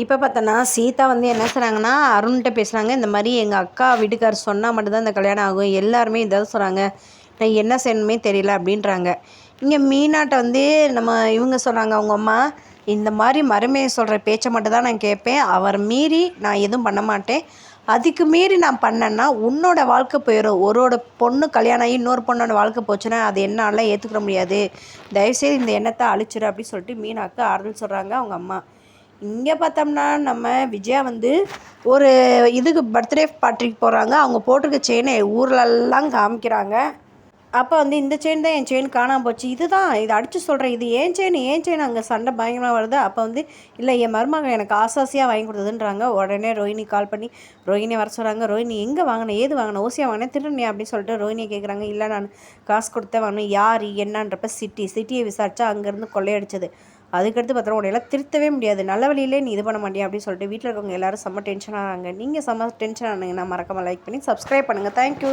இப்போ பார்த்தோன்னா சீதா வந்து என்ன செய்கிறாங்கன்னா அருண்கிட்ட பேசுகிறாங்க இந்த மாதிரி எங்கள் அக்கா வீட்டுக்கார் சொன்னால் மட்டும்தான் இந்த கல்யாணம் ஆகும் எல்லாருமே இதாவது சொல்கிறாங்க நான் என்ன செய்யணுமே தெரியல அப்படின்றாங்க. இங்கே மீனாட்ட வந்து நம்ம இவங்க சொல்கிறாங்க அவங்க அம்மா இந்த மாதிரி மருமையை சொல்கிற பேச்சை மட்டும் தான் நான் கேட்பேன் அவர் மீறி நான் எதுவும் பண்ண மாட்டேன். அதுக்கு மீறி நான் பண்ணேன்னா உன்னோட வாழ்க்கை போயிடும் ஒருவோட பொண்ணு கல்யாணம் ஆகி இன்னொரு பொண்ணோட வாழ்க்கை போச்சுன்னா அது என்னால் ஏற்றுக்கிற முடியாது. தயவுசெய்து இந்த எண்ணத்தை அழிச்சிரு அப்படின்னு சொல்லிட்டு மீனாக்கு ஆறுதல் சொல்கிறாங்க அவங்க அம்மா. இங்கே பார்த்தோம்னா நம்ம விஜயா வந்து ஒரு இதுக்கு பர்த்டே பார்ட்டிக்கு போகிறாங்க அவங்க போட்டிருக்க செயினை ஊர்லெல்லாம் காமிக்கிறாங்க. அப்போ வந்து இந்த செயின் தான் என் செயின் காணாமல் போச்சு. இதுதான். இதை அடித்து சொல்கிறேன் இது ஏன் செயின் ஏன் செயின் அங்கே சண்டை பயங்கரமாக வருது. அப்போ வந்து இல்லை என் மருமகன் எனக்கு ஆசாசியாக வாங்கி கொடுத்ததுன்றாங்க. உடனே ரோஹினி கால் பண்ணி ரோஹினி வர சொல்கிறாங்க ரோஹினி எங்கே வாங்கினேன் ஏது வாங்கினேன் ஓசியாக வாங்கினேன் திருநே அப்படின்னு சொல்லிட்டு ரோஹினியை கேட்குறாங்க இல்லை நான் காசு கொடுத்தேன். வாங்கினேன் யார்? என்னன்றப்ப சிட்டி. சிட்டியை விசாரித்தா அங்கேருந்து கொள்ளையடிச்சது. அதுக்கடுத்து பார்த்தா உடனே திருத்தவே முடியாது. நல்ல வழியிலே நீ இது பண்ண மாட்டியா? அப்படின்னு சொல்லிட்டு வீட்டில் இருக்கவங்க எல்லாரும் செம்ம டென்ஷன் ஆகிறாங்க நீங்கள் செம்ம டென்ஷன் ஆனீங்கன்னா மறக்காமல் லைக் பண்ணி சப்ஸ்கிரைப் பண்ணுங்கள் தேங்க்யூ